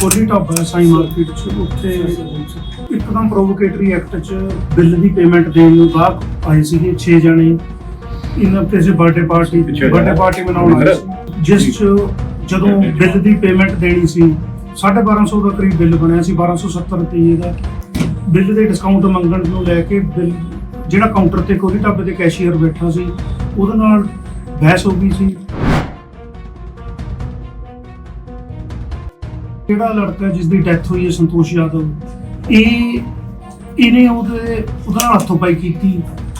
ਕੋਲੀ ਢਾਬਾ ਸਾਈ ਮਾਰਕੀਟ ਚ ਉੱਥੇ ਇੱਕਦਮ ਪ੍ਰੋਵੋਕੇਟਰੀ ਐਕਟ ਚ ਬਿੱਲ ਦੀ ਪੇਮੈਂਟ ਦੇਣ ਨੂੰ ਗਾਹਕ ਆਏ ਸੀਗੇ 6 ਜਣੇ। ਇਹਨਾਂ ਕਿਸੇ ਬਰਥਡੇ ਪਾਰਟੀ ਬਰਥਡੇ ਜਾ। ਪਾਰਟੀ ਮਨਾਉਣ ਆਏ ਸੀ ਜਿਸ ਚ ਜਦੋਂ ਬਿੱਲ ਦੀ ਪੇਮੈਂਟ ਦੇਣੀ ਸੀ 1250 ਦਾ ਕਰੀਬ ਬਿੱਲ ਬਣਿਆ ਸੀ 1270 ਰੁਪਏ ਦਾ। ਬਿੱਲ ਦੇ ਡਿਸਕਾਊਂਟ ਮੰਗਣ ਨੂੰ ਲੈ ਕੇ ਬਿੱਲ ਜਿਹੜਾ ਕਾਊਂਟਰ ਤੇ ਕੋਲੀ ਢਾਬੇ ਦੇ ਕੈਸ਼ੀਅਰ ਬੈਠਾ ਸੀ ਉਹਦੇ ਨਾਲ ਬਹਿਸ ਹੋ ਗਈ ਸੀ। ਜਿਹੜਾ ਲੜਕਾ ਜਿਸ ਦੀ ਡੈਥ ਹੋਈ ਹੈ ਸੰਤੋਸ਼ ਯਾਦਵ? ਇਹ ਇਹਨੇ ਉਹਦੇ ਉਹਦਾ ਹੱਥੋਂ ਪਾਈ ਕੀਤੀ।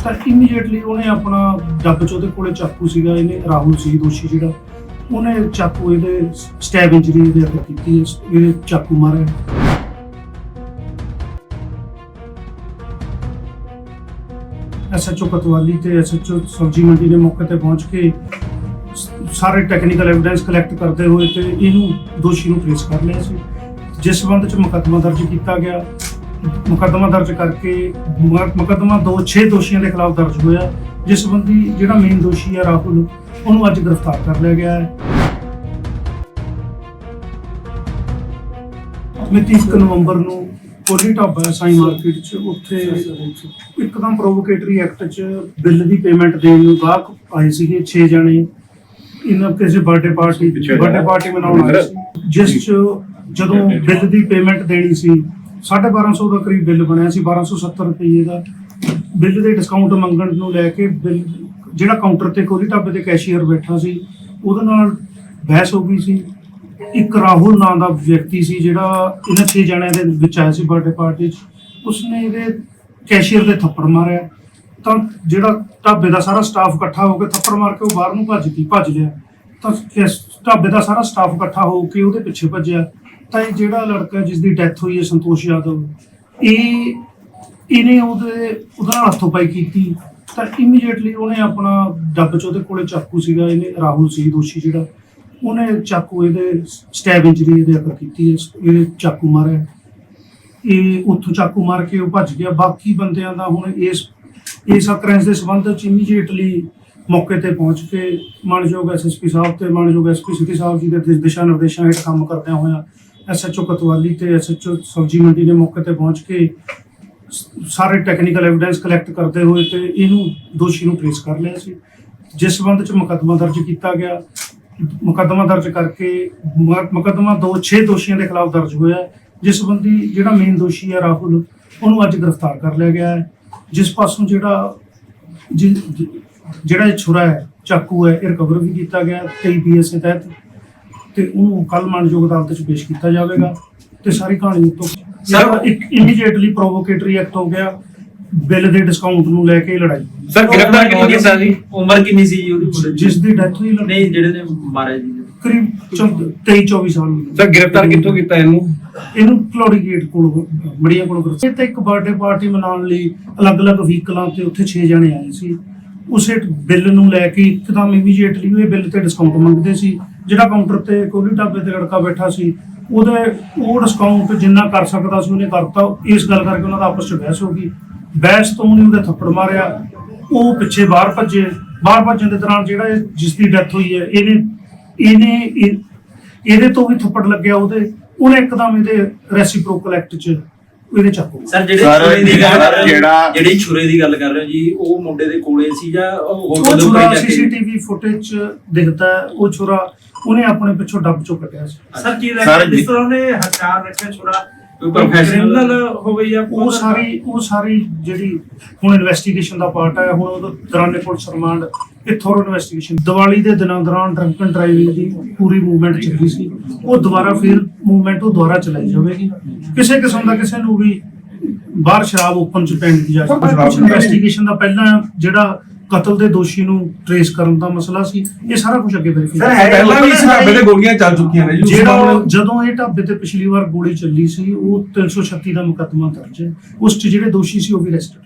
ਤਾਂ ਇਮੀਡੀਏਟਲੀ ਉਹਨੇ ਆਪਣਾ ਡੱਬ ਚ ਉਹਦੇ ਕੋਲੇ ਚਾਕੂ ਸੀਗਾ, ਇਹਨੇ ਰਾਹੁਲ ਸੀ ਦੋਸ਼ੀ ਜਿਹੜਾ। ਉਹਨੇ ਚਾਕੂ ਇਹਦੇ ਸਟੈਬ ਇੰਜਰੀ ਦੇ ਅੱਗੇ ਕੀਤੀ ਇਹਦੇ ਚਾਕੂ ਮਾਰਿਆ। ਐਸਐਚਓ ਕਤਵਾਲੀ ਤੇ ਐਸਐਚਓ ਸਬਜੀ ਮੰਡੀ ਦੇ ਮੌਕੇ ਤੇ ਪਹੁੰਚ ਕੇ ਸਾਰੇ ਟੈਕਨੀਕਲ ਐਵੀਡੈਂਸ ਕਲੈਕਟ ਕਰਦੇ ਹੋਏ ਤੇ ਇਹਨੂੰ ਦੋਸ਼ੀ ਨੂੰ ਟ੍ਰੇਸ ਕਰ ਲਿਆ ਸੀ। ਜਿਸ ਸੰਬੰਧ ਚ ਮੁਕੱਦਮਾ ਦਰਜ ਕੀਤਾ ਗਿਆ। ਮੁਕੱਦਮਾ ਦਰਜ ਕਰਕੇ ਮੁਕੱਦਮਾ ਦੋ 6 ਦੋਸ਼ੀਆਂ ਦੇ ਖਿਲਾਫ ਦਰਜ ਹੋਇਆ। ਜਿਸ ਸੰਬੰਧੀ ਜਿਹੜਾ ਮੇਨ ਦੋਸ਼ੀ ਹੈ ਰਾਹੁਲ, ਉਹਨੂੰ ਅੱਜ ਗ੍ਰਿਫਤਾਰ ਕਰ ਲਿਆ ਗਿਆ ਹੈ। ਮਿਤੀ 1 ਨਵੰਬਰ ਨੂੰ ਕੋਲੀ ਢਾਬਾ ਸਾਈ ਮਾਰਕੀਟ ਚ। ਉੱਥੇ ਇੱਕਦਮ ਪ੍ਰੋਵੋਕੇਟਰੀ ਐਕਟ ਚ ਬਿੱਲ ਦੀ ਪੇਮੈਂਟ ਦੇਣ ਨੂੰ ਗਾਹਕ ਆਏ ਸੀਗੇ 6 ਜਣੇ। ਇਹਨਾਂ ਕਿਸੇ ਬਰਥਡੇ ਪਾਰਟੀ। ਬਰਥਡੇ ਪਾਰਟੀ ਮਨਾਉਣ ਆਏ ਸੀ। ਜਿਸ ਚ ਜਦੋਂ ਬਿੱਲ ਦੀ ਪੇਮੈਂਟ ਦੇਣੀ ਸੀ 1250 ਦਾ ਕਰੀਬ ਬਿੱਲ ਬਣਿਆ ਸੀ 1270 ਰੁਪਏ ਦਾ। ਬਿੱਲ ਦੇ ਡਿਸਕਾਊਂਟ ਮੰਗਣ ਨੂੰ ਲੈ ਕੇ ਬਿੱਲ ਜਿਹੜਾ ਕਾਊਂਟਰ ਤੇ ਕੋਲੀ ਢਾਬੇ ਦੇ ਕੈਸ਼ੀਅਰ ਬੈਠਾ ਸੀ ਉਹਦੇ ਨਾਲ ਬਹਿਸ ਹੋ ਗਈ ਸੀ। ਇੱਕ ਰਾਹੁਲ ਨਾਂ ਦਾ ਵਿਅਕਤੀ ਸੀ ਜਿਹੜਾ ਇਹਨਾਂ ਛੇ ਜਣਿਆਂ ਦੇ ਵਿੱਚ ਆਇਆ ਸੀ ਬਰਥਡੇ ਪਾਰਟੀ 'ਚ। ਉਸਨੇ ਇਹਦੇ ਕੈਸ਼ੀਅਰ ਦੇ ਥੱਪੜ ਮਾਰਿਆ। ਤਾਂ ਜਿਹੜਾ ਢਾਬੇ ਦਾ ਸਾਰਾ ਸਟਾਫ ਇਕੱਠਾ ਹੋ ਕੇ ਥੱਪੜ ਮਾਰ ਕੇ ਉਹ ਬਾਹਰ ਨੂੰ ਭੱਜ ਗਈ ਭੱਜ ਗਿਆ ਤਾਂ ਇਸ ਢਾਬੇ ਦਾ ਸਾਰਾ ਸਟਾਫ ਇਕੱਠਾ ਹੋ ਕੇ ਉਹਦੇ ਪਿੱਛੇ ਭੱਜਿਆ। ਤਾਂ ਇਹ ਜਿਹੜਾ ਲੜਕਾ ਜਿਸ ਦੀ ਡੈਥ ਹੋਈ ਹੈ, ਸੰਤੋਸ਼ ਯਾਦਵ, ਇਹ ਇਹਨੇ ਉਹਦੇ, ਉਹਦਾ ਨਾਲ ਹੱਥੋਂ ਪਾਈ ਕੀਤੀ। ਤਾਂ ਇਮੀਡੀਏਟਲੀ ਉਹਨੇ ਆਪਣਾ ਡੱਬ ਚ ਉਹਦੇ ਕੋਲੇ ਚਾਕੂ ਸੀਗਾ, ਇਹਨੇ ਰਾਹੁਲ ਸੀ, ਦੋਸ਼ੀ ਜਿਹੜਾ। ਉਹਨੇ ਚਾਕੂ ਇਹਦੇ ਸਟੈਬ ਇੰਜਰੀ ਇਹਦੇ ਅੱਗੇ ਕੀਤੀ ਇਹਦੇ ਚਾਕੂ ਮਾਰਿਆ। ਇਹ ਉੱਥੋਂ ਚਾਕੂ ਮਾਰ ਕੇ ਉਹ ਭੱਜ ਗਿਆ। ਬਾਕੀ ਬੰਦਿਆਂ ਦਾ ਹੁਣ ਇਸ ਇਸ ਅਕਰੈਂਸ ਦੇ ਸੰਬੰਧ ਵਿੱਚ ਇਮੀਡੀਏਟਲੀ ਮੌਕੇ ਤੇ ਪਹੁੰਚ ਕੇ ਮਾਨਯੋਗ ਐਸਐਸਪੀ ਸਾਹਿਬ ਤੇ ਮਾਨਯੋਗ ਐਸਪੀ ਸਿਟੀ ਸਾਹਿਬ ਜੀ ਦੇ ਦਿਸ਼ਾ ਨਿਰਦੇਸ਼ਾਂ ਹੇਠ ਕੰਮ ਕਰਦਿਆਂ ਹੋਇਆ ਐਸਐਚਓ ਕਤਵਾਲੀ ਤੇ ਐਸਐਚਓ ਸਬਜੀ ਮੰਡੀ ਨੇ ਮੌਕੇ ਤੇ ਪਹੁੰਚ ਕੇ ਸ- ਸਾਰੇ ਟੈਕਨੀਕਲ ਐਵੀਡੈਂਸ ਕਲੈਕਟ ਕਰਦੇ ਹੋਏ ਤੇ ਇਹਨੂੰ ਦੋਸ਼ੀ ਨੂੰ ਟ੍ਰੇਸ ਕਰ ਲਿਆ ਸੀ। ਜਿਸ ਸੰਬੰਧ ਚ ਮੁਕੱਦਮਾ ਦਰਜ ਕੀਤਾ ਗਿਆ। ਮੁਕੱਦਮਾ ਦਰਜ ਕਰਕੇ ਮੁਕੱਦਮਾ ਦੋ 6 ਦੋਸ਼ੀਆਂ ਦੇ ਖਿਲਾਫ ਦਰਜ ਹੋਇਆ। ਜਿਸ ਸੰਬੰਧੀ ਜਿਹੜਾ ਮੇਨ ਦੋਸ਼ੀ ਹੈ ਰਾਹੁਲ, ਉਹਨੂੰ ਅੱਜ ਗ੍ਰਿਫਤਾਰ ਕਰ ਲਿਆ ਗਿਆ ਹੈ। ਜਿਸ ਪਾਸੋਂ ਜਿਹੜਾ ਜਿ- ਜਿ- ਜਿਹੜਾ ਇਹ ਛੁਰਾ ਹੈ ਚਾਕੂ ਹੈ ਇਹ ਰਿਕਵਰ ਵੀ ਕੀਤਾ ਗਿਆ 23 ਬੀਐਸਏ ਤਹਿਤ ਤੇ ਉਹਨੂੰ ਕੱਲ ਮਾਨਯੋਗ ਅਦਾਲਤ ਚ ਪੇਸ਼ ਕੀਤਾ ਜਾਵੇਗਾ ਤੇ ਸਾਰੀ ਕਹਾਣੀ ਤੋਂ ਸਰ ਇੱਕ ਇਮੀਡੀਏਟਲੀ ਪ੍ਰੋਵੋਕੇਟਰੀ ਐਕਟ ਹੋ ਗਿਆ ਬਿੱਲ ਦੇ ਡਿਸਕਾਊਂਟ ਨੂੰ ਲੈ ਕੇ ਲੜਾਈ। ਸਰ ਗ੍ਰਿਫਤਾਰ ਕਿਹਨੂੰ ਕੀਤਾ ਸੀ ਉਮਰ ਕਿੰਨੀ ਸੀ ਜੀ ਉਹਦੀ? ਦੀ? ਜਿਸ ਦੀ ਡੈਥ ਹੋਈ ਨਹੀਂ ਜਿਹੜੇ ਨੇ ਮਾਰਿਆ ਜੀ। ਕਰੀਬ 23 24 ਸਾਲ ਸਰ ਗ੍ਰਿਫਤਾਰ ਕਿੱਥੋਂ ਕੀਤਾ ਇਹਨੂੰ? ਇਹਨੂੰ ਗੇਟ ਕੋਲ ਬੜੀਆਂ ਕੋਲ ਗ੍ਰਿਫਤਾਰ ਤੇ ਇੱਕ ਬਰਥਡੇ ਪਾਰਟੀ ਮਨਾਉਣ ਲਈ ਅਲੱਗ-ਅਲੱਗ ਵਹੀਕਲਾਂ ਤੇ ਉੱਥੇ 6 ਜਣੇ ਆਏ ਸੀ। ਉਸੇ ਬਿੱਲ ਨੂੰ ਲੈ ਕੇ ਇੱਕਦਮ ਇਮੀਡੀਏਟਲੀ ਉਹ ਬਿੱਲ ਤੇ ਡਿਸਕਾਊਂਟ ਮੰਗਦੇ ਸੀ। ਜਿਹੜਾ ਕਾਊਂਟਰ ਤੇ ਕੋਲੀ ਢਾਬੇ ਤੇ ਲੜਕਾ ਬੈਠਾ ਸੀ ਉਹਦੇ ਉਹ ਡਿਸਕਾਊਂਟ ਜਿੰਨਾ ਕਰ ਸਕਦਾ ਸੀ ਉਹਨੇ ਕਰਤਾ। ਇਸ ਗੱਲ ਕਰਕੇ ਉਹਨਾਂ ਦਾ ਆਪਸ ਵਿੱਚ ਬਹਿਸ ਹੋ ਗਈ। ਬਹਿਸ ਤੋਂ ਉਹਨੇ ਉਹਦੇ ਥੱਪੜ ਮਾਰਿਆ। ਉਹ ਪਿੱਛੇ ਬਾਹਰ ਭੱਜੇ। ਬਾਹਰ ਭੱਜਣ ਦੇ ਦੌਰਾਨ ਜਿਹੜਾ ਇਹ- ਜਿਸ ਦੀ ਡੈਥ ਹੋਈ ਹੈ ਇਹਨੇ ਇਹਨੇ ਇਹ- ਇਹਦੇ ਤੋਂ ਵੀ ਥੱਪੜ ਲੱਗਿਆ ਉਹਦੇ ਉਹਨੇ ਇੱਕਦਮ ਇਹਦੇ ਰੈਸੀਪ੍ਰੋਕਲ ਐਕਟ 'ਚ ਇਹਦੇ ਚਾਕੂ ਸਰ ਜਿਹੜੇ ਸਰ, ਛੁਰੇ ਦੀ ਗੱਲ ਕਰ ਰਹੇ ਹੋ ਜਿਹੜਾ- ਜਿਹੜੀ ਛੁਰੇ ਦੀ ਗੱਲ ਕਰ ਰਹੇ ਹੋ ਜੀ ਉਹ ਮੁੰਡੇ ਦੇ ਕੋਲੇ ਸੀ ਜਾਂ ਉਹ ਉਹ ਹੋਟਲ ਦੇ ਛੁਰਾ ਉੱਪਰ ਜਾ ਕੇ ਸੀਸੀਟੀਵੀ ਫੁਟੇਜ 'ਚ ਦਿਖਦਾ ਹੈ ਉਹ ਛੁਰਾ ਉਹਨੇ ਆਪਣੇ ਪਿੱਛੋਂ ਡੱਬ ਚੋਂ ਕੱਟਿਆ ਸੀ। ਸਰ ਕੀ ਸਰ, ਲੱਗਦਾ ਜੀ- ਜਿਸ ਤਰ੍ਹਾਂ ਉਹਨੇ ਹਥਿਆਰ ਰੱਖਿਆ ਛੋੜਾ ਕੋਈ professional- ਕ੍ਰਿਮੀਨਲ ਹੋਵੇ ਜਾਂ ਉਹ ਸਾਰੀ ਉਹ ਸਾਰੀ ਜਿਹੜੀ ਹੁਣ ਇਨਵੈਸਟੀਗੇਸ਼ਨ ਦਾ ਪਾਰਟ ਹੈ ਹੁਣ ਉਹਦਾ ਦੌਰਾਨੇ ਪੁਲਿਸ ਰਿਮਾਂਡ ਇਹ ਥੋਰੋ ਇਨਵੈਸਟੀਗੇਸ਼ਨ ਦੀਵਾਲੀ ਦੇ ਦਿਨਾਂ ਦੌਰਾਨ ਡਰੰਕ ਐਂਡ ਡਰਾਈਵਿੰਗ ਦੀ ਪੂਰੀ ਮੂਵਮੈਂਟ ਚੱਲੀ ਸੀ। ਉਹ ਦੁਬਾਰਾ ਫਿਰ ਮੂਵਮੈਂਟ ਉਹ ਦੁਬਾਰਾ ਚਲਾਈ ਜਾਵੇਗੀ। ਕਿਸੇ ਕਿਸਮ ਦਾ ਕਿਸੇ ਨੂੰ ਵੀ ਬਾਹਰ ਸ਼ਰਾਬ ਓਪਨ ਚ ਪੈਣ ਦੀ ਜਾ ਸਕਦੀ ਇਨਵੈਸਟੀਗੇਸ਼ਨ ਦਾ ਪਹਿਲਾਂ ਜਿਹੜਾ ਕਤਲ ਦੇ ਦੋਸ਼ੀ ਨੂੰ ਟ੍ਰੇਸ ਕਰਨ ਦਾ ਮਸਲਾ ਸੀ ਇਹ ਸਾਰਾ ਕੁਝ ਅੱਗੇ ਵੈਰੀਫਾਈ ਪਹਿਲਾਂ ਵੀ ਇਸ ਢਾਬੇ ਤੇ ਗੋਲੀਆਂ ਚੱਲ ਚੁੱਕੀਆਂ ਨੇ। ਜੀ ਜਿਹੜਾ ਜਦੋਂ ਇਹ ਢਾਬੇ ਤੇ ਪਿਛਲੀ ਵਾਰ ਗੋਲੀ ਚੱਲੀ ਸੀ ਉਹ 336 ਦਾ ਮੁਕੱਦਮਾ ਦਰਜ ਹੈ। ਉਸ 'ਚ ਜਿਹੜੇ ਦੋਸ਼ੀ ਸੀ ਉਹ ਵੀ ਅਰੈਸਟਡ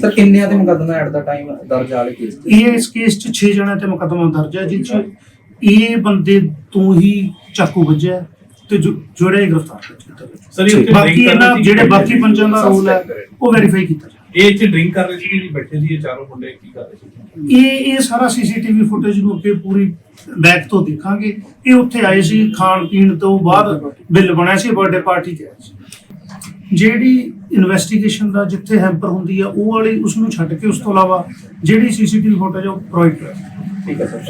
ਸਰ ਕਿੰਨਿਆਂ ਤੇ ਮੁਕੱਦਮਾ ਐਟ ਦਾ ਟਾਈਮ ਦਰਜ ਵਾਲੇ ਕੇਸ ਤੇ? ਇਹ ਇਸ ਕੇਸ 'ਚ 6 ਜਣਿਆਂ ਤੇ ਮੁਕੱਦਮਾ ਦਰਜ ਹੈ ਜਿਸ 'ਚ ਇਹ ਬੰਦੇ ਤੋਂ ਹੀ ਚਾਕੂ ਵੱਜਿਆ ਤੇ ਜੋ- ਜਿਹੜੇ ਗ੍ਰਿਫਤਾਰ ਕਰ ਦਿੱਤਾ ਗਿਆ। ਸਰ ਇਹ ਉੱਥੇ ਬਾਕੀ drink ਇਹਨਾਂ ਸੀ। ਜਿਹੜੇ ਬਾਕੀ ਪੰਜਾਂ ਦਾ ਰੋਲ ਹੈ ਉਹ ਵੈਰੀਫਾਈ ਕੀਤਾ ਜਾਵੇ। ਇਹ ਇੱਥੇ ਡਰਿੰਕ ਕਰ ਰਹੇ ਸੀ ਜੀ ਬੈਠੇ ਸੀ ਇਹ ਚਾਰੋਂ ਮੁੰਡੇ ਕੀ ਕਰ ਰਹੇ ਸੀ? ਇਹ ਇਹ ਸਾਰਾ ਸੀਸੀਟੀਵੀ ਫੁਟੇਜ ਨੂੰ ਅੱਗੇ ਪੂਰੀ ਬੈਕ ਤੋਂ ਦੇਖਾਂਗੇ। ਇਹ ਉੱਥੇ ਆਏ ਸੀ ਖਾਣ ਪੀਣ ਤੋਂ ਬਾਅਦ ਬਿੱਲ ਬਣਿਆ ਸੀ ਬਰਥਡੇ ਪਾਰਟੀ ਆਏ ਸੀ। ਜਿਹੜੀ ਇਨਵੈਸਟੀਗੇਸ਼ਨ ਦਾ ਜਿੱਥੇ ਹੈਂਪਰ ਹੁੰਦੀ ਆ ਉਹ ਵਾਲੀ ਉਸ ਨੂੰ ਛੱਡ ਕੇ ਉਸ ਤੋਂ ਇਲਾਵਾ ਜਿਹੜੀ ਸੀਸੀਟੀਵੀ ਫੁਟੇਜ ਉਹ ਪ੍ਰੋਵਾਈਡ ਕਰ ਠੀਕ ਹੈ ਸਰ।